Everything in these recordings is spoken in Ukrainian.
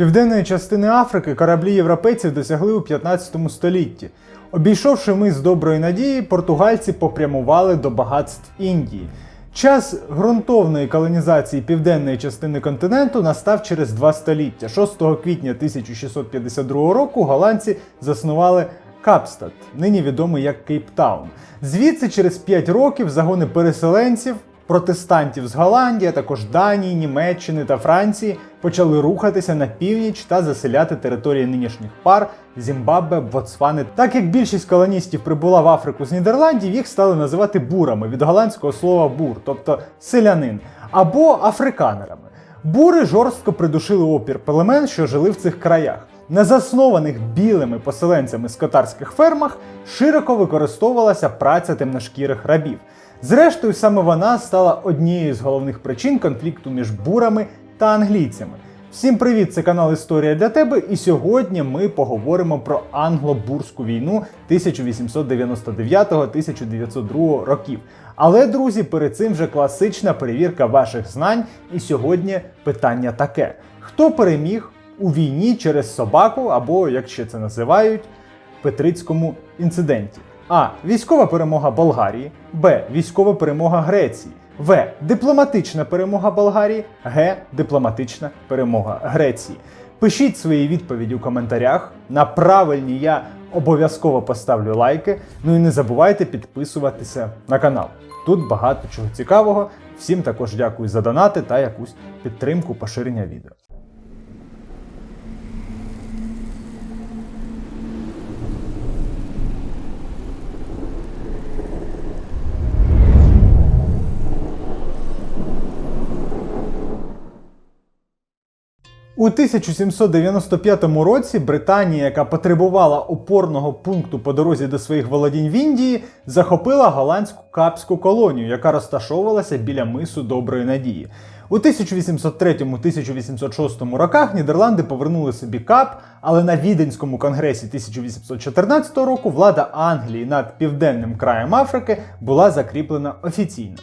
Південної частини Африки кораблі європейців досягли у 15 столітті. Обійшовши мис доброї надії, португальці попрямували до багатств Індії. Час ґрунтовної колонізації південної частини континенту настав через два століття. 6 квітня 1652 року голландці заснували Капстад, нині відомий як Кейптаун. Звідси через 5 років загони переселенців, протестантів з Голландії, а також Данії, Німеччини та Франції почали рухатися на північ та заселяти території нинішніх пар Зімбабве, Ботсвани. Так як більшість колоністів прибула в Африку з Нідерландів, їх стали називати бурами від голландського слова бур, тобто селянин, або африканерами. Бури жорстко придушили опір племен, що жили в цих краях. На заснованих білими поселенцями скотарських фермах широко використовувалася праця темношкірих рабів. Зрештою, саме вона стала однією з головних причин конфлікту між бурами та англійцями. Всім привіт! Це канал Історія для тебе, і сьогодні ми поговоримо про англо-бурську війну 1899-1902 років. Але, друзі, перед цим вже класична перевірка ваших знань. І сьогодні питання таке: хто переміг у війні через собаку, або як ще це називають, Петрицькому інциденті? А. Військова перемога Болгарії, Б. Військова перемога Греції. В. Дипломатична перемога Болгарії, Г. Дипломатична перемога Греції. Пишіть свої відповіді у коментарях. На правильні я обов'язково поставлю лайки. Ну і не забувайте підписуватися на канал. Тут багато чого цікавого. Всім також дякую за донати та якусь підтримку поширення відео. У 1795 році Британія, яка потребувала опорного пункту по дорозі до своїх володінь в Індії, захопила голландську капську колонію, яка розташовувалася біля мису Доброї Надії. У 1803-1806 роках Нідерланди повернули собі кап, але на Віденському конгресі 1814 року влада Англії над південним краєм Африки була закріплена офіційно.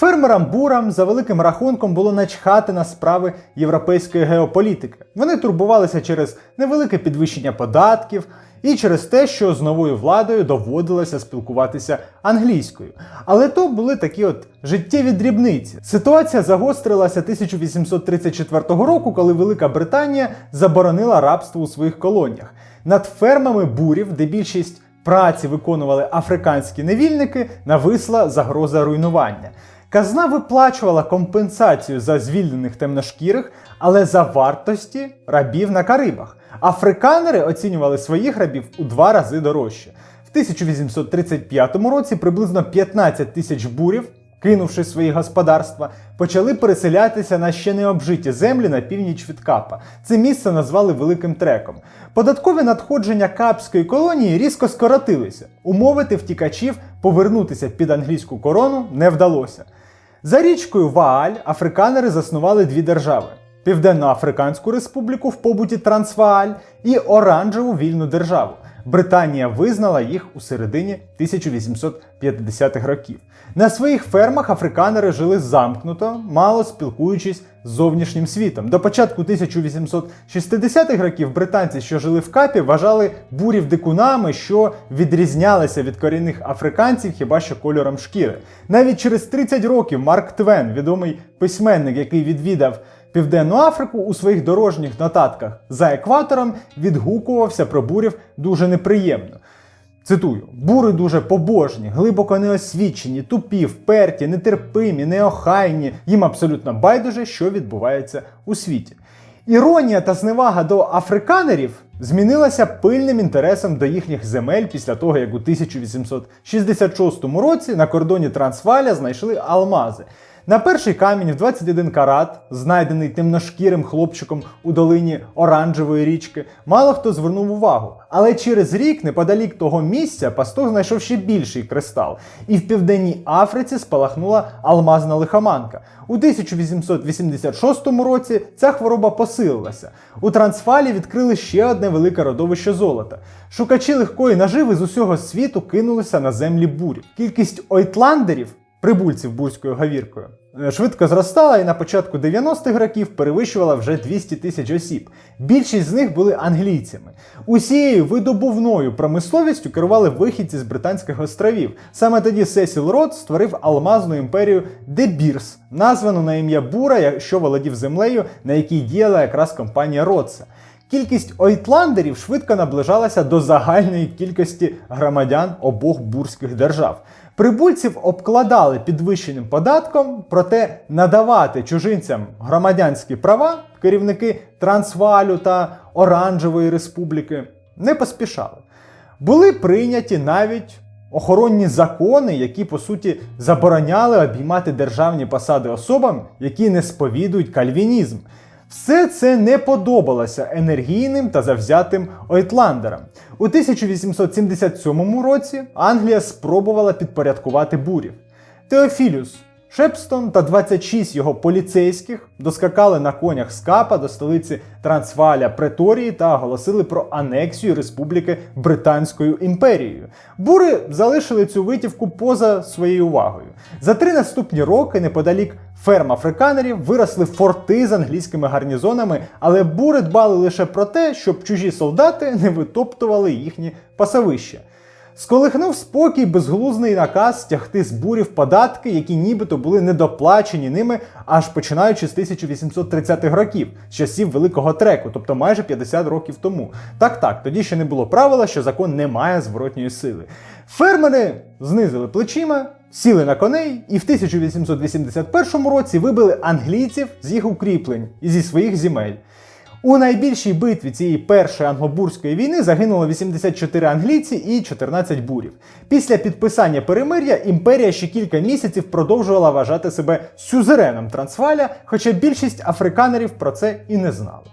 Фермерам-бурам за великим рахунком було начхати на справи європейської геополітики. Вони турбувалися через невелике підвищення податків і через те, що з новою владою доводилося спілкуватися англійською. Але то були такі от життєві дрібниці. Ситуація загострилася 1834 року, коли Велика Британія заборонила рабство у своїх колоніях. Над фермами бурів, де більшість праці виконували африканські невільники, нависла загроза руйнування. Казна виплачувала компенсацію за звільнених темношкірих, але за вартості рабів на Карибах. Африканери оцінювали своїх рабів у два рази дорожче. В 1835 році приблизно 15 тисяч бурів, кинувши свої господарства, почали переселятися на ще не обжиті землі на північ від Капа. Це місце назвали Великим Треком. Податкові надходження капської колонії різко скоротилися. Умовити втікачів повернутися під англійську корону не вдалося. За річкою Вааль африканери заснували дві держави: Південно-Африканську Республіку в побуті Трансвааль і Оранжеву вільну державу. Британія визнала їх у середині 1850-х років. На своїх фермах африканери жили замкнуто, мало спілкуючись з зовнішнім світом. До початку 1860-х років британці, що жили в капі, вважали бурів дикунами, що відрізнялися від корінних африканців хіба що кольором шкіри. Навіть через 30 років Марк Твен, відомий письменник, який відвідав Південну Африку у своїх дорожніх нотатках за екватором відгукувався про бурів дуже неприємно. Цитую: бури дуже побожні, глибоко неосвічені, тупі, вперті, нетерпимі, неохайні. Їм абсолютно байдуже, що відбувається у світі. Іронія та зневага до африканерів змінилася пильним інтересом до їхніх земель після того, як у 1866 році на кордоні Трансваля знайшли алмази. На перший камінь в 21 карат, знайдений темношкірим хлопчиком у долині Оранжевої річки, мало хто звернув увагу. Але через рік, неподалік того місця, пастух знайшов ще більший кристал, і в південній Африці спалахнула алмазна лихоманка. У 1886 році ця хвороба посилилася. У Трансфалі відкрили ще одне велике родовище золота. Шукачі легкої наживи з усього світу кинулися на землі бурів. Кількість ойтландерів прибульців бурською говіркою, е, швидко зростала і на початку 90-х років перевищувала вже 200 тисяч осіб. Більшість з них були англійцями. Усією видобувною промисловістю керували вихідці з Британських островів. Саме тоді Сесіл Рот створив алмазну імперію Де Бірс, названу на ім'я Бура, що володів землею, на якій діяла якраз компанія Ротса. Кількість ойтландерів швидко наближалася до загальної кількості громадян обох бурських держав. Прибульців обкладали підвищеним податком, проте надавати чужинцям громадянські права керівники Трансвалю та Оранжевої Республіки не поспішали. Були прийняті навіть охоронні закони, які по суті забороняли обіймати державні посади особам, які не сповідують кальвінізм. Все це не подобалося енергійним та завзятим ойтландерам. У 1877 році Англія спробувала підпорядкувати бурів. Теофілюс Шепстон та 26 його поліцейських доскакали на конях з Капа до столиці Трансваля Преторії та оголосили про анексію Республіки Британською імперією. Бури залишили цю витівку поза своєю увагою. За три наступні роки неподалік ферм африканерів виросли форти з англійськими гарнізонами, але бури дбали лише про те, щоб чужі солдати не витоптували їхні пасовища. Сколихнув спокій безглузний наказ стягти з бурів податки, які нібито були недоплачені ними аж починаючи з 1830-х років, з часів великого треку, тобто майже 50 років тому. Так, так, тоді ще не було правила, що закон не має зворотньої сили. Фермери знизили плечима, сіли на коней і в 1881 році вибили англійців з їх укріплень і зі своїх земель. У найбільшій битві цієї першої англобурської війни загинуло 84 англійці і 14 бурів. Після підписання перемир'я імперія ще кілька місяців продовжувала вважати себе сюзереном Трансваля, хоча більшість африканерів про це і не знали.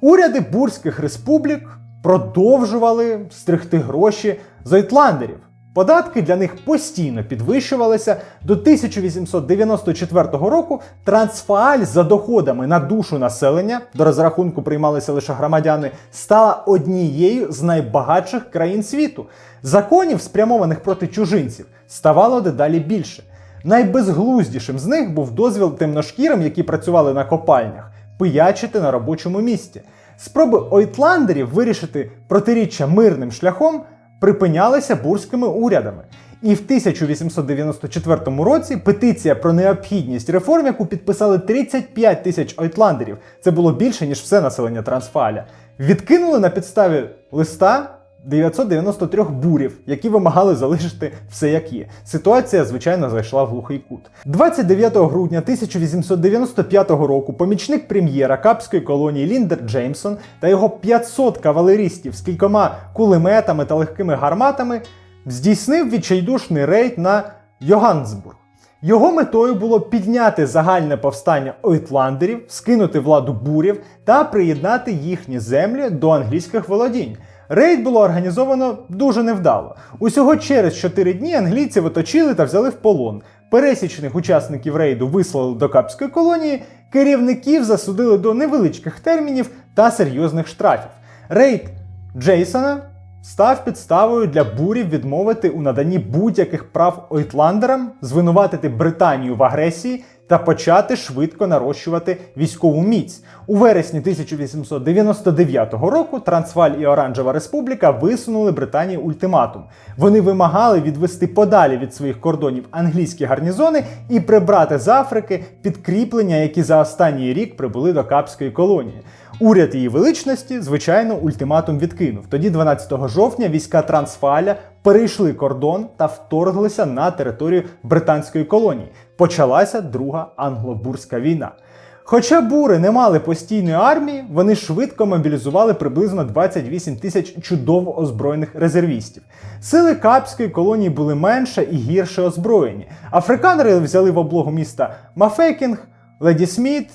Уряди бурських республік продовжували стригти гроші з ойтландерів. Податки для них постійно підвищувалися. До 1894 року Трансфааль за доходами на душу населення, до розрахунку приймалися лише громадяни, стала однією з найбагатших країн світу. Законів, спрямованих проти чужинців, ставало дедалі більше. Найбезглуздішим з них був дозвіл темношкірим, які працювали на копальнях, пиячити на робочому місці. Спроби ойтландерів вирішити протиріччя мирним шляхом припинялися бурськими урядами. І в 1894 році петиція про необхідність реформ, яку підписали 35 тисяч ойтландерів, це було більше ніж все населення Трансфаля, відкинули на підставі листа 993 бурів, які вимагали залишити все як є. Ситуація, звичайно, зайшла в глухий кут. 29 грудня 1895 року помічник прем'єра капської колонії Ліндер Джеймсон та його 500 кавалеристів з кількома кулеметами та легкими гарматами здійснив відчайдушний рейд на Йогансбург. Його метою було підняти загальне повстання ойтландерів, скинути владу бурів та приєднати їхні землі до англійських володінь. Рейд було організовано дуже невдало. Усього через 4 дні англійці оточили та взяли в полон. Пересічних учасників рейду вислали до капської колонії, керівників засудили до невеличких термінів та серйозних штрафів. Рейд Джейсона став підставою для бурів відмовити у наданні будь-яких прав ойтландерам, звинуватити Британію в агресії та почати швидко нарощувати військову міць. У вересні 1899 року Трансваль і Оранжева Республіка висунули Британії ультиматум. Вони вимагали відвести подалі від своїх кордонів англійські гарнізони і прибрати з Африки підкріплення, які за останній рік прибули до Капської колонії. Уряд її величності, звичайно, ультиматум відкинув. Тоді, 12 жовтня, війська Трансфаля перейшли кордон та вторглися на територію британської колонії. Почалася Друга англобурська війна. Хоча бури не мали постійної армії, вони швидко мобілізували приблизно 28 тисяч чудово озброєних резервістів. Сили капської колонії були менше і гірше озброєні. Африканери взяли в облогу міста Мафекінг, Леді Сміт,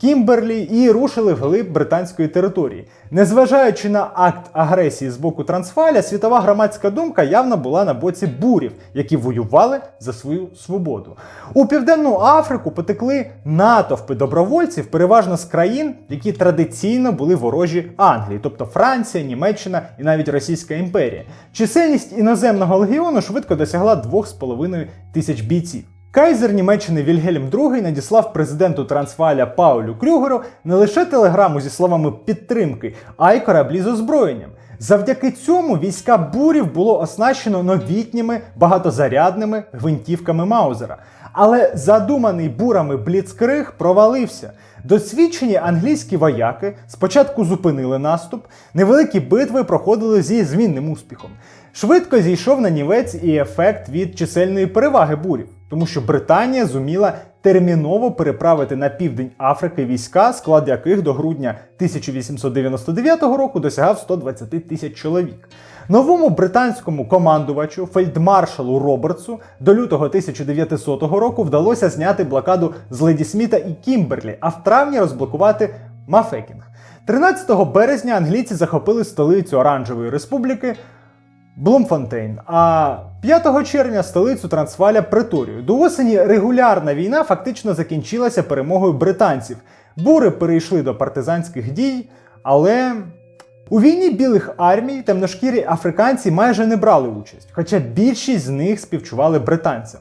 Кімберлі і рушили вглиб британської території. Незважаючи на акт агресії з боку Трансфаля, світова громадська думка явно була на боці бурів, які воювали за свою свободу. У південну Африку потекли натовпи добровольців, переважно з країн, які традиційно були ворожі Англії, тобто Франція, Німеччина і навіть Російська імперія. Чисельність іноземного легіону швидко досягла 2,5 тисяч бійців. Кайзер Німеччини Вільгельм II надіслав президенту Трансвааля Паулю Крюгеру не лише телеграму зі словами підтримки, а й кораблі з озброєнням. Завдяки цьому війська бурів було оснащено новітніми багатозарядними гвинтівками Маузера. Але задуманий бурами Бліцкриг провалився. Досвідчені англійські вояки спочатку зупинили наступ, невеликі битви проходили зі змінним успіхом. Швидко зійшов на нівець і ефект від чисельної переваги бурів, тому що Британія зуміла терміново переправити на південь Африки війська, склад яких до грудня 1899 року досягав 120 тисяч чоловік. Новому британському командувачу фельдмаршалу Робертсу до лютого 1900 року вдалося зняти блокаду з Леді Сміта і Кімберлі, а в травні розблокувати Мафекінг. 13 березня англійці захопили столицю Оранжевої Республіки Блумфонтейн, а 5 червня столицю Трансваля Преторію. До осені регулярна війна фактично закінчилася перемогою британців. Бури перейшли до партизанських дій, але у війні білих армій темношкірі африканці майже не брали участь, хоча більшість з них співчували британцям.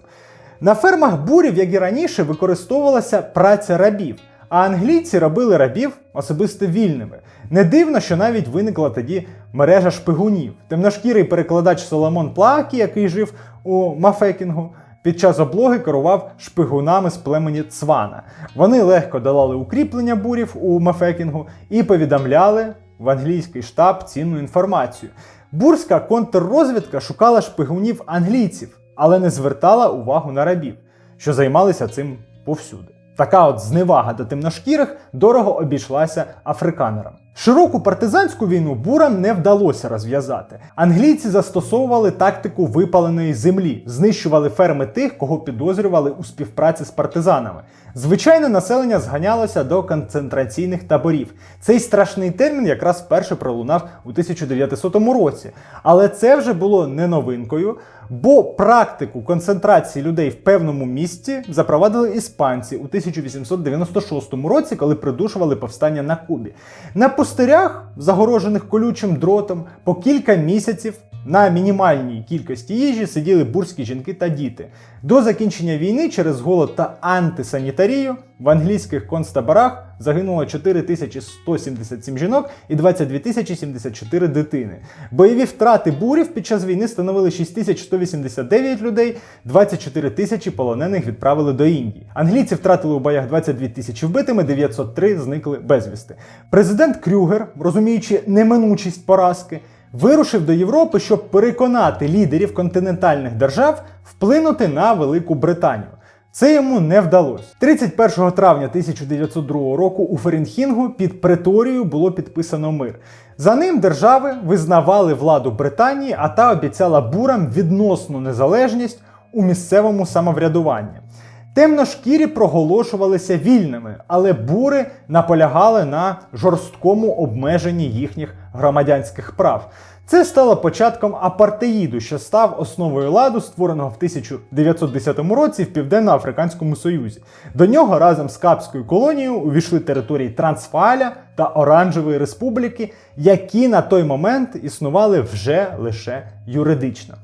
На фермах бурів, як і раніше, використовувалася праця рабів, а англійці робили рабів особисто вільними. Не дивно, що навіть виникла тоді мережа шпигунів. Темношкірий перекладач Соломон Плакі, який жив у Мафекінгу, під час облоги керував шпигунами з племені Цвана. Вони легко долали укріплення бурів у Мафекінгу і повідомляли в англійський штаб цінну інформацію. Бурська контррозвідка шукала шпигунів англійців, але не звертала увагу на рабів, що займалися цим повсюди. Така от зневага до темношкірих дорого обійшлася африканерам. Широку партизанську війну бурам не вдалося розв'язати. Англійці застосовували тактику випаленої землі, знищували ферми тих, кого підозрювали у співпраці з партизанами. Звичайне населення зганялося до концентраційних таборів. Цей страшний термін якраз вперше пролунав у 1900 році. Але це вже було не новинкою, бо практику концентрації людей в певному місці запровадили іспанці у 1896 році, коли придушували повстання на Кубі. На пустирях, загорожених колючим дротом, по кілька місяців на мінімальній кількості їжі сиділи бурські жінки та діти. До закінчення війни через голод та антисанітарію в англійських концтаборах загинуло 4177 жінок і 22 074 дитини. Бойові втрати бурів під час війни становили 6189 людей, 24 тисячі полонених відправили до Індії. Англійці втратили у боях 22 тисячі вбитими, 903 зникли безвісти. Президент Крюгер, розуміючи неминучість поразки, вирушив до Європи, щоб переконати лідерів континентальних держав вплинути на Велику Британію. Це йому не вдалося. 31 травня 1902 року у Ферінхінгу під Преторією було підписано мир. За ним держави визнавали владу Британії, а та обіцяла бурам відносну незалежність у місцевому самоврядуванні. Темношкірі проголошувалися вільними, але бури наполягали на жорсткому обмеженні їхніх громадянських прав. Це стало початком апартеїду, що став основою ладу, створеного в 1910 році в Південно-Африканському Союзі. До нього разом з Капською колонією увійшли території Трансвааля та Оранжевої Республіки, які на той момент існували вже лише юридично.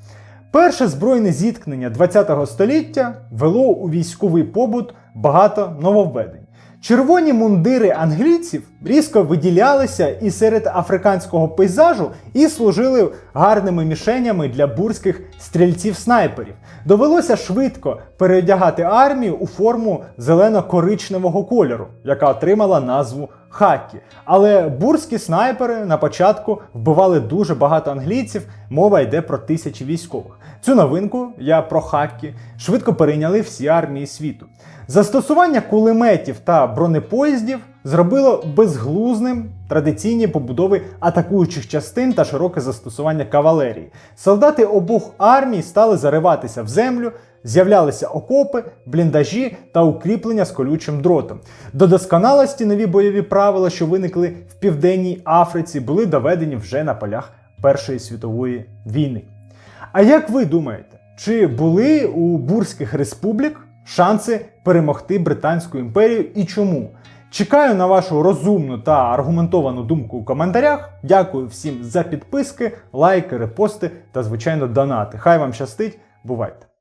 Перше збройне зіткнення ХХ століття вело у військовий побут багато нововведень. Червоні мундири англійців різко виділялися і серед африканського пейзажу і служили гарними мішенями для бурських стрільців-снайперів. Довелося швидко переодягати армію у форму зелено-коричневого кольору, яка отримала назву хакі. Але бурські снайпери на початку вбивали дуже багато англійців, мова йде про тисячі військових. Цю новинку я про хакі швидко перейняли всі армії світу. Застосування кулеметів та бронепоїздів зробило безглузним традиційні побудови атакуючих частин та широке застосування кавалерії. Солдати обох армій стали зариватися в землю, з'являлися окопи, бліндажі та укріплення з колючим дротом. До досконалості нові бойові правила, що виникли в південній Африці, були доведені вже на полях Першої світової війни. А як ви думаєте, чи були у бурських республік шанси перемогти Британську імперію і чому? Чекаю на вашу розумну та аргументовану думку у коментарях. Дякую всім за підписки, лайки, репости та, звичайно, донати. Хай вам щастить, бувайте!